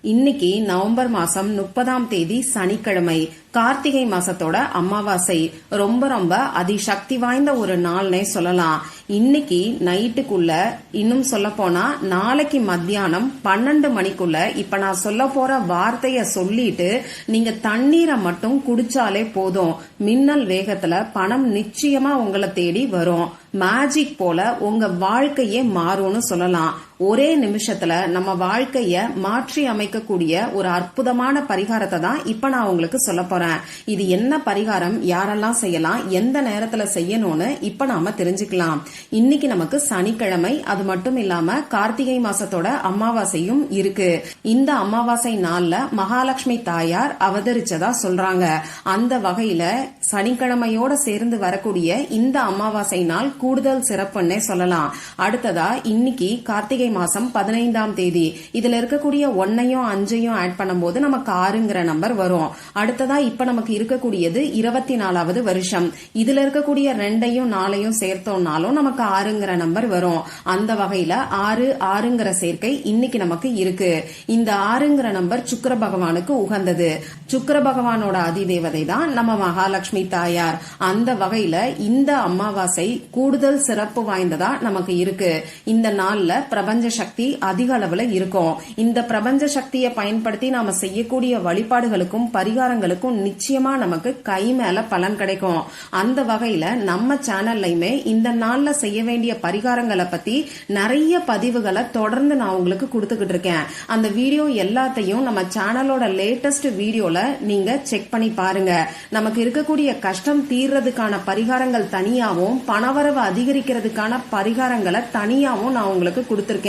இன்னைக்கு நவம்பர் மாசம் முப்பதாம் தேதி சனிக்கிழமை கார்த்திகை மாசத்தோட அமாவாசை. ரொம்ப ரொம்ப அதிசக்தி வாய்ந்த ஒரு நாள்னே சொல்லலாம். இன்னைக்கு நைட்டுக்குள்ள இன்னும் சொல்ல போனா நாளைக்கு மத்தியானம் பன்னெண்டு மணிக்குள்ள இப்ப நான் சொல்ல போற வார்த்தைய சொல்லிட்டு நீங்க தண்ணீரை மட்டும் குடிச்சாலே போதும். மின்னல் வேகத்துல பணம் நிச்சயமா உங்களை தேடி வரும். மேஜிக் போல உங்க வாழ்க்கையே மாறும்னு சொல்லலாம். ஒரே நிமிஷத்துல நம்ம வாழ்க்கைய மாற்றி அமைக்கக்கூடிய ஒரு அற்புதமான பரிகாரத்தை தான் இப்ப நான் உங்களுக்கு சொல்ல போறேன். இது என்ன பரிகாரம்? யாரெல்லாம் செய்யலாம்? எந்த நேரத்துல செய்யணும்னு இப்ப நாம தெரிஞ்சுக்கலாம். இன்னைக்கு நமக்கு சனிக்கிழமை. அது மட்டும் இல்லாம கார்த்திகை மாசத்தோட அமாவாசையும் இருக்கு. இந்த அமாவாசை நாள்ல மகாலட்சுமி தாயார் அவதரிச்சதா சொல்றாங்க. அந்த வகையில சனிக்கிழமையோட சேர்ந்து வரக்கூடிய இந்த அமாவாசை நாள் கூடுதல் சிறப்புன்னே சொல்லலாம். அடுத்ததா இன்னைக்கு கார்த்திகை மாசம் பதினைந்தாம் தேதி. இதுல இருக்கக்கூடிய ஒன்னையும் அஞ்சையும் ஆட் பண்ணும்போது நமக்கு ஆறுங்கிற நம்பர் வரும். அடுத்ததா இப்ப நமக்கு இருக்கக்கூடியது இருபத்தி நாலாவது வருஷம். இதுல இருக்கக்கூடிய ரெண்டையும் நாளையும் சேர்த்தோம்னாலும் நமக்கு ஆறுங்கிற நம்பர் வரும். அந்த வகையில ஆறு ஆறுங்கிற சேர்க்கை இன்னைக்கு நமக்கு இருக்கு. இந்த ஆறுங்கிற நம்பர் சுக்கர பகவானுக்கு உகந்தது. சுக்கர பகவானோட அதிதேவதை தான் நம்ம மகாலட்சுமி தாயார். அந்த வகையில இந்த அமாவாசை கூடுதல் சிறப்பு வாய்ந்ததா நமக்கு இருக்கு. இந்த நாள்ல பிரபஞ்ச பிரபஞ்ச சக்தி அதிக அளவுல இருக்கும். இந்த பிரபஞ்ச சக்தியை பயன்படுத்தி நாம செய்யக்கூடிய வழிபாடுகளுக்கும் பரிகாரங்களுக்கும் நிச்சயமா நமக்கு கை மேல பலன் கிடைக்கும். அந்த வகையில நம்ம சேனல்லையுமே இந்த நாள்ல செய்ய வேண்டிய பரிகாரங்களை பத்தி நிறைய பதிவுகளை தொடர்ந்து நான் உங்களுக்கு கொடுத்துக்கிட்டு இருக்கேன். அந்த வீடியோ எல்லாத்தையும் நம்ம சேனலோட லேட்டஸ்ட் வீடியோல நீங்க செக் பண்ணி பாருங்க. நமக்கு இருக்கக்கூடிய கஷ்டம் தீர்றதுக்கான பரிகாரங்கள் தனியாகவும் பணவரவு அதிகரிக்கிறதுக்கான பரிகாரங்களை தனியாகவும் நான் உங்களுக்கு கொடுத்துருக்கேன்.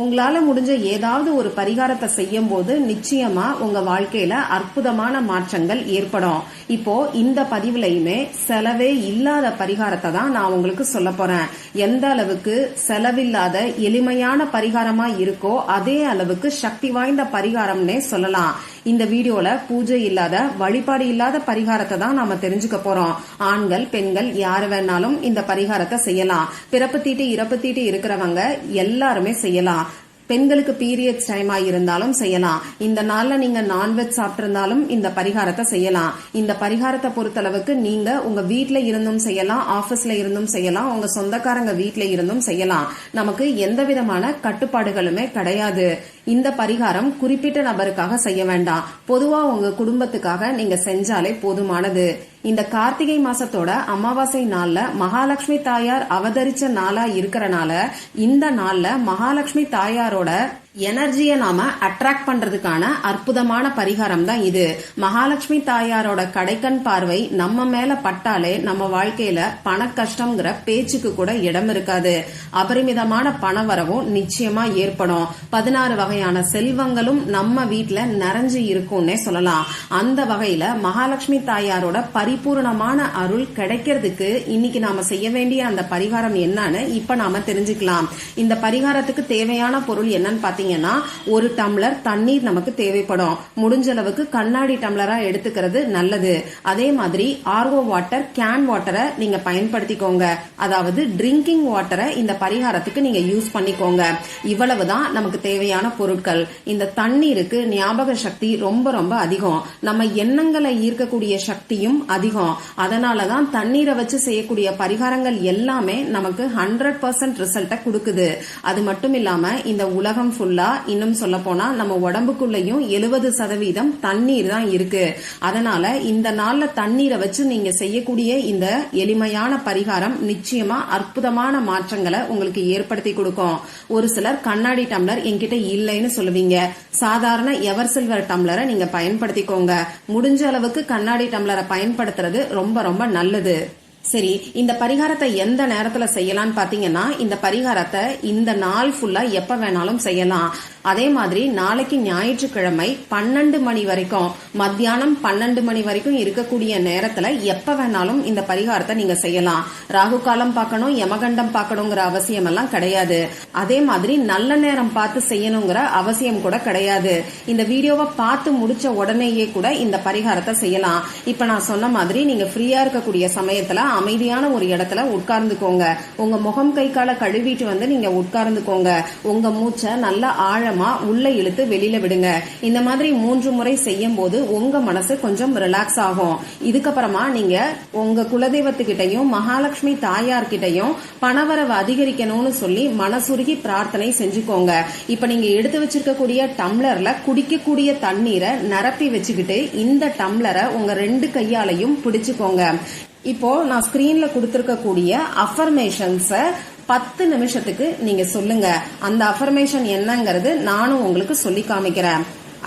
உங்களால முடிஞ்ச ஏதாவது ஒரு பரிகாரத்தை செய்யும் போது நிச்சயமா உங்க வாழ்க்கையில அற்புதமான மாற்றங்கள் ஏற்படும். இப்போ இந்த பதிவுலையுமே செலவே இல்லாத பரிகாரத்தை தான் நான் உங்களுக்கு சொல்ல போறேன். எந்த அளவுக்கு செலவில்லாத எளிமையான பரிகாரமா இருக்கோ அதே அளவுக்கு சக்தி வாய்ந்த பரிகாரம்னே சொல்லலாம். இந்த வீடியோல பூஜை இல்லாத வழிபாடு இல்லாத பரிகாரத்தை தான் நாம தெரிஞ்சுக்க போறோம். ஆண்கள் பெண்கள் யார் வேணாலும் இந்த பரிகாரத்தை செய்யலாம். பிறப்பு தீட்டு இறப்பு தீட்டு இருக்கிறவங்க எல்லாருமே செய்யலாம். பெண்களுக்கு பீரியட்ஸ் டைமா இருந்தாலும் செய்யலாம். இந்த நாள்ல நீங்க நான்வெஜ் சாப்பிட்டிருந்தாலும் இந்த பரிகாரத்தை செய்யலாம். இந்த பரிகாரத்தை பொறுத்தளவுக்கு நீங்க உங்க வீட்ல இருந்தும் செய்யலாம் ஆபீஸ்ல இருந்தும் செய்யலாம் உங்க சொந்தக்காரங்க வீட்ல இருந்தும் செய்யலாம். நமக்கு எந்த விதமான கட்டுப்பாடுகளுமே கிடையாது. இந்த பரிகாரம் குறிப்பிட்ட நபருக்காக செய்ய வேண்டாம். பொதுவா உங்க குடும்பத்துக்காக நீங்க செஞ்சாலே போதுமானது. இந்த கார்த்திகை மாசத்தோட அமாவாசை நாள்ல மகாலட்சுமி தாயார் அவதரிச்ச நாளா இருக்கிறனால இந்த நாள்ல மகாலட்சுமி தாயாரோட எனர்ஜியை நாம அட்ராக்ட் பண்றதுக்கான அற்புதமான பரிகாரம் தான் இது. மகாலட்சுமி தாயாரோட கடைக்கண் பார்வை நம்ம மேல பட்டாலே நம்ம வாழ்க்கையில பண கஷ்டம்ங்கிற பேச்சுக்கு கூட இடம் இருக்காது. அபரிமிதமான பண வரவும் நிச்சயமா ஏற்படும். பதினாறு வகையான செல்வங்களும் நம்ம வீட்டுல நிறைஞ்சு இருக்கும்னே சொல்லலாம். அந்த வகையில மகாலட்சுமி தாயாரோட பரிபூர்ணமான அருள் கிடைக்கிறதுக்கு இன்னைக்கு நாம செய்ய வேண்டிய அந்த பரிகாரம் என்னன்னு இப்ப நாம தெரிஞ்சுக்கலாம். இந்த பரிகாரத்துக்கு தேவையான பொருள் என்னன்னு பாத்தீங்கன்னா ஒரு டம்ளர் தண்ணீர் நமக்கு தேவைப்படும். முடிஞ்ச அளவுக்கு கண்ணாடி டம்ளரா எடுத்துக்கிறது நல்லது. அதே மாதிரி ஆர்ஓ வாட்டர் கேன் வாட்டரை நீங்க பயன்படுத்திக்கோங்க. அதாவது ட்ரிங்கிங் வாட்டரை இந்த பரிகாரத்துக்கு நீங்க யூஸ் பண்ணிக்கோங்க. இவ்வளவுதான் நமக்கு தேவையான பொருட்கள். இந்த தண்ணீருக்கு ஞாபக சக்தி ரொம்ப ரொம்ப அதிகம். நம்ம எண்ணங்களை ஈர்க்கக்கூடிய சக்தியும் அதிகம். அதனாலதான் தண்ணீரை வச்சு செய்யக்கூடிய பரிகாரங்கள் எல்லாமே நமக்கு ஹண்ட்ரட் பர்சன்ட் ரிசல்ட்டை கொடுக்குது. அது மட்டும் இல்லாம இந்த உலகம் ஃபுல்லா இன்னும் சொல்ல போனா நம்ம உடம்புக்குள்ளயும் எழுபது சதவீதம் தண்ணீர் தான் இருக்கு. அதனால இந்த நாள்ல தண்ணீரை வச்சு நீங்க செய்யக்கூடிய இந்த எளிமையான பரிகாரம் நிச்சயமா அற்புதமான மாற்றங்களை உங்களுக்கு ஏற்படுத்தி கொடுக்கும். ஒரு சிலர் கண்ணாடி டம்ளர் என்கிட்ட இல்லைன்னு சொல்லுவீங்க. சாதாரண எவர் சில்வர் டம்ளரை நீங்க பயன்படுத்திக்கோங்க. முடிஞ்ச அளவுக்கு கண்ணாடி டம்ளரை பயன்படுத்துறது ரொம்ப ரொம்ப நல்லது. சரி இந்த பரிகாரத்தை எந்த நேரத்துல செய்யலாம்னு பாத்தீங்கன்னா இந்த பரிகாரத்தை இந்த நாள் ஃபுல்லா எப்ப வேணாலும் செய்யலாம். அதே மாதிரி நாளைக்கு ஞாயிற்றுக்கிழமை பன்னெண்டு மணி வரைக்கும் மத்தியானம் பன்னெண்டு மணி வரைக்கும் இருக்கக்கூடிய நேரத்துல எப்ப வேணாலும் இந்த பரிகாரத்தை நீங்க செய்யலாம். ராகு காலம் பார்க்கணும் யமகண்டம் பார்க்கணுங்கிற அவசியம் எல்லாம் கிடையாது. அதே மாதிரி நல்ல நேரம் பார்த்து செய்யணுங்கிற அவசியம் கூட கிடையாது. இந்த வீடியோவை பார்த்து முடிச்ச உடனேயே கூட இந்த பரிகாரத்தை செய்யலாம். இப்ப நான் சொன்ன மாதிரி நீங்க ஃப்ரீயா இருக்கக்கூடிய சமயத்துல அமைதியான ஒரு இடத்துல உட்கார்ந்துக்கோங்க. உங்க முகம் கை காலை கழுவிட்டு வந்து நீங்க உட்கார்ந்துக்கோங்க. உங்க மூச்சை நல்லா ஆழமா உள்ள இழுத்து வெளியில விடுங்க. இந்த மாதிரி மூன்று முறை செய்யும் போது உங்க மனசு கொஞ்சம் ரிலாக்ஸ் ஆகும். இதுக்கப்புறமா நீங்க உங்க குலதெய்வத்துக்கிட்டையும் மகாலட்சுமி தாயார் கிட்டையும் பணவரவு அதிகரிக்கணும்னு சொல்லி மனசுருகி பிரார்த்தனை செஞ்சுக்கோங்க. இப்ப நீங்க எடுத்து வச்சிருக்கக்கூடிய டம்ளர்ல குடிக்கக்கூடிய தண்ணீரை நிரப்பி வச்சுக்கிட்டு இந்த டம்ளரை உங்க ரெண்டு கையாலையும் பிடிச்சுக்கோங்க. இப்போ நான் ஸ்கிரீன்ல கொடுத்திருக்கக்கூடிய அஃபர்மேஷன்ஸை பத்து நிமிஷத்துக்கு நீங்க சொல்லுங்க. அந்த அஃபர்மேஷன் என்னங்கிறது நானும் உங்களுக்கு சொல்லி காமிக்கிறேன்.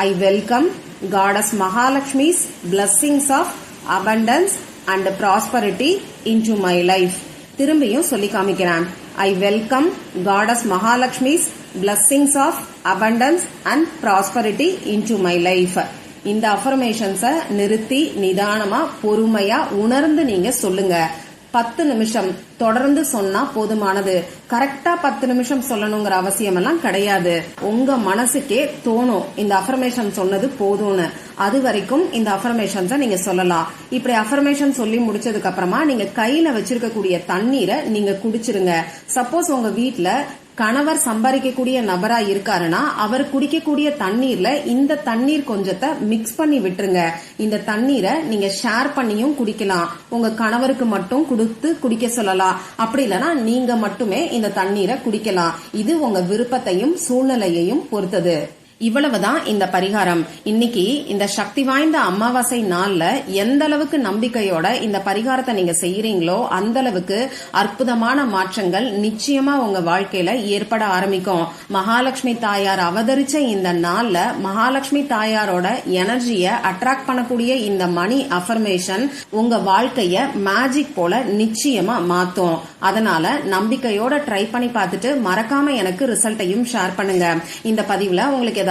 I welcome goddess Mahalakshmi's blessings of abundance and prosperity into my life திரும்பியும் சொல்லி காமிக்கிறேன். I welcome goddess Mahalakshmi's blessings of abundance and prosperity into my life இந்த அஃபர்மேஷன்ஸை நிறுத்தி நிதானமா பொறுமையா உணர்ந்து நீங்க சொல்லுங்க. பத்து நிமிஷம் தொடர்ந்து சொன்னா போதுமானது. கரெக்டா பத்து நிமிஷம் சொல்லணுங்கிற அவசியம் எல்லாம் கிடையாது. உங்க மனசுக்கே தோணும் இந்த அஃபர்மேஷன் சொன்னது போதும்னு. அது வரைக்கும் இந்த அஃபர்மேஷன்ஸை நீங்க சொல்லலாம். இப்படி அஃபர்மேஷன் சொல்லி முடிச்சதுக்கு அப்புறமா நீங்க கையில வச்சிருக்கக்கூடிய தண்ணீரை நீங்க குடிச்சிருங்க. சப்போஸ் உங்க வீட்டுல கணவர் சம்பாதிக்கக்கூடிய நபரா இருக்காருன்னா அவர் குடிக்கக்கூடிய தண்ணீர்ல இந்த தண்ணீர் கொஞ்சத்தை மிக்ஸ் பண்ணி விட்டுருங்க. இந்த தண்ணீரை நீங்க ஷேர் பண்ணியும் குடிக்கலாம். உங்க கணவருக்கு மட்டும் கொடுத்து குடிக்க சொல்லலாம். அப்படி இல்லைன்னா நீங்க மட்டுமே இந்த தண்ணீரை குடிக்கலாம். இது உங்க விருப்பத்தையும் சூழ்நிலையையும் பொறுத்தது. இவ்வளவுதான் இந்த பரிகாரம். இன்னைக்கு இந்த சக்தி வாய்ந்த அமாவாசை நாள்ல எந்த அளவுக்கு நம்பிக்கையோட இந்த பரிகாரத்தை நீங்க செய்யறீங்களோ அந்த அளவுக்கு அற்புதமான மாற்றங்கள் நிச்சயமா உங்க வாழ்க்கையில ஏற்பட ஆரம்பிக்கும். மகாலட்சுமி தாயார் அவதரிச்ச இந்த நாள்ல மகாலட்சுமி தாயாரோட எனர்ஜிய அட்ராக்ட் பண்ணக்கூடிய இந்த மணி அஃபர்மேஷன் உங்க வாழ்க்கைய மேஜிக் போல நிச்சயமா மாத்தும். அதனால நம்பிக்கையோட ட்ரை பண்ணி பார்த்துட்டு மறக்காம எனக்கு ரிசல்ட்டையும் ஷேர் பண்ணுங்க. இந்த பதிவுல உங்களுக்கு